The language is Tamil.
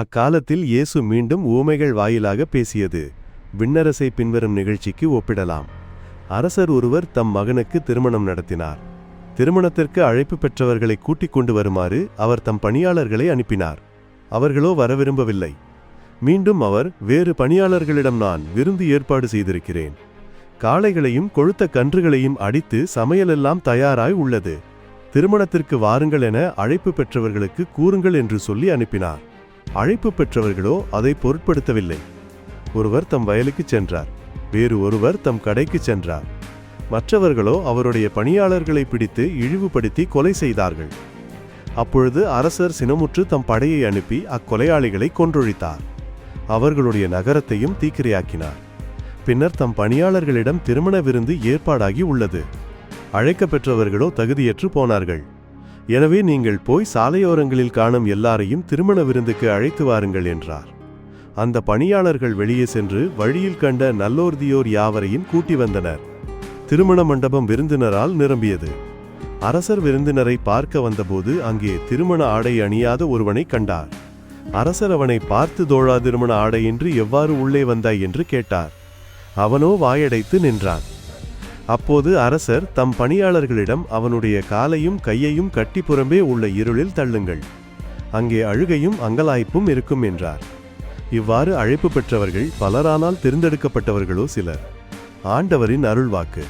அக்காலத்தில் இயேசு மீண்டும் ஊமைகள் வாயிலாக பேசியது. விண்ணரசை பின்வரும் நிகழ்ச்சிக்கு ஒப்பிடலாம். அரசர் ஒருவர் தம் மகனுக்கு திருமணம் நடத்தினார். திருமணத்திற்கு அழைப்பு பெற்றவர்களை கூட்டிக் கொண்டு வருமாறு அவர் தம் பணியாளர்களை அனுப்பினார். அவர்களோ வர விரும்பவில்லை மீண்டும் அவர் வேறு பணியாளர்களிடம் நான் விருந்து ஏற்பாடு செய்திருக்கிறேன். காளைகளையும் கொழுத்த கன்றுகளையும் அடித்து சமையலெல்லாம் தயாராய் உள்ளது. திருமணத்திற்கு வாருங்கள் என அழைப்பு பெற்றவர்களுக்கு கூறுங்கள் என்று சொல்லி அனுப்பினார். அழைப்பு பெற்றவர்களோ அதை பொருட்படுத்தவில்லை. ஒருவர் தம் வயலுக்குச் சென்றார். வேறு ஒருவர் தம் கடைக்குச் சென்றார். மற்றவர்களோ அவருடைய பணியாளர்களை பிடித்து இழிவுபடுத்தி கொலை செய்தார்கள். அப்பொழுது அரசர் சினமுற்று தம் படையை அனுப்பி அக்கொலையாளிகளை கொன்றொழித்தார். அவர்களுடைய நகரத்தையும் தீக்கிரையாக்கினார். பின்னர் தம் பணியாளர்களிடம் திருமண விருந்து ஏற்பாடாகி உள்ளது. அழைக்கப் பெற்றவர்களோ தகுதியற்று போனார்கள். எனவே நீங்கள் போய் சாலையோரங்களில் காணும் எல்லாரையும் திருமண விருந்துக்கு அழைத்து வாருங்கள் என்றார். அந்த பணியாளர்கள் வெளியே சென்று வழியில் கண்ட நல்லோர்தியோர் யாவரையும் கூட்டி வந்தனர். திருமண மண்டபம் விருந்தினரால் நிரம்பியது. அரசர் விருந்தினரை பார்க்க வந்தபோது அங்கே திருமண ஆடை அணியாத ஒருவனை கண்டார். அரசர் அவனை பார்த்து தோழா திருமண ஆடையின்றி எவ்வாறு உள்ளே வந்தாய்? என்று கேட்டார். அவனோ வாயடைத்து நின்றான். அப்போது அரசர் தம் பணியாளர்களிடம் அவனுடைய காலையும் கையையும் கட்டி புறம்பே உள்ள இருளில் தள்ளுங்கள். அங்கே அழுகையும் அங்கலாய்ப்பும் இருக்கும் என்றார். இவ்வாறு அழைப்பு பெற்றவர்கள் பலரானால் தேர்ந்தெடுக்கப்பட்டவர்களோ சிலர். ஆண்டவரின் அருள்வாக்கு.